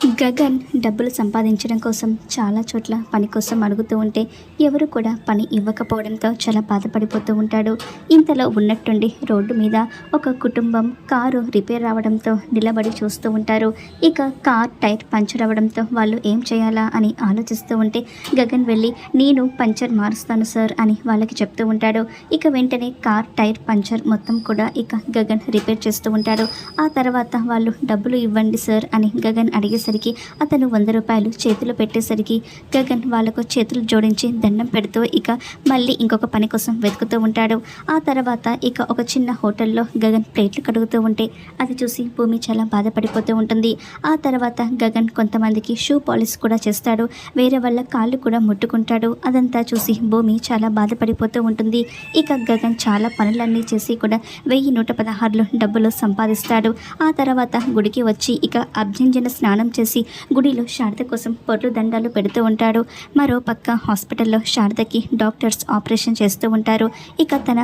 గగన్ డబ్బులు సంపాదించడం కోసం చాలా చోట్ల పని కోసం అడుగుతూ ఉంటే ఎవరు కూడా పని ఇవ్వకపోవడంతో చాలా బాధపడిపోతూ ఉంటాడు. ఇంతలో ఉన్నట్టుండి రోడ్డు మీద ఒక కుటుంబం కారు రిపేర్ అవడంతో నిలబడి చూస్తూ ఉంటారు. ఇక కార్ టైర్ పంచర్ అవ్వడంతో వాళ్ళు ఏం చేయాలా అని ఆలోచిస్తూ ఉంటే గగన్ వెళ్ళి నేను పంచర్ మారుస్తాను సార్ అని వాళ్ళకి చెప్తూ ఉంటాడు. ఇక వెంటనే కార్ టైర్ పంచర్ మొత్తం కూడా ఇక గగన్ రిపేర్ చేస్తూ ఉంటాడు. ఆ తర్వాత వాళ్ళు డబ్బులు ఇవ్వండి సార్ అని గగన్ అడిగేసరికి అతను వంద రూపాయలు చేతిలో పెట్టేసరికి గగన్ వాళ్ళకు చేతులు జోడించి దండం పెడుతూ ఇక మళ్ళీ ఇంకొక పని కోసం వెతుకుతూ ఉంటాడు. ఆ తర్వాత ఇక ఒక చిన్న హోటల్లో గగన్ ప్లేట్లు కడుగుతూ ఉంటే అది చూసి భూమి చాలా బాధపడిపోతూ ఉంటుంది. ఆ తర్వాత గగన్ కొంతమందికి షూ పాలిష్ కూడా చేస్తాడు. వేరే వాళ్ళ కాళ్ళు కూడా ముట్టుకుంటాడు. అదంతా చూసి భూమి చాలా బాధపడిపోతూ ఉంటుంది. ఇక గగన్ చాలా పనులన్నీ చేసి కూడా వెయ్యి నూట పదహారులో డబ్బులు సంపాదిస్తాడు. ఆ తర్వాత గుడికి వచ్చి ఇక అభ్యంజన స్నానం చేసి గుడిలో శారద కోసం పొట్లు దండాలు పెడుతూ ఉంటాడు. మరో పక్క హాస్పిటల్లో శారదకి డాక్టర్స్ ఆపరేషన్ చేస్తూ ఉంటారు. ఇక తన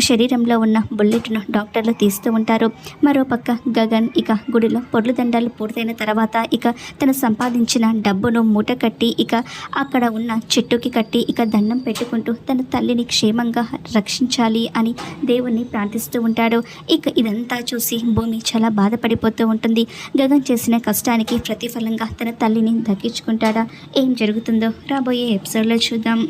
శరీరంలో ఉన్న బుల్లెట్ను డాక్టర్లు తీస్తూ ఉంటారు. మరో పక్క గగన్ ఇక గుడిలో పొర్లు దండాలు పూర్తయిన తర్వాత ఇక తను సంపాదించిన డబ్బును మూట కట్టి ఇక అక్కడ ఉన్న చెట్టుకి కట్టి ఇక దండం పెట్టుకుంటూ తన తల్లిని క్షేమంగా రక్షించాలి అని దేవుణ్ణి ప్రార్థిస్తూ ఉంటాడు. ఇక ఇదంతా చూసి భూమి చాలా బాధపడిపోతూ ఉంటుంది. గగన్ చేసిన కష్టానికి ప్రతిఫలంగా తన తల్లిని దక్కించుకుంటాడా? ఏం జరుగుతుందో రాబోయే ఎపిసోడ్లో చూద్దాం.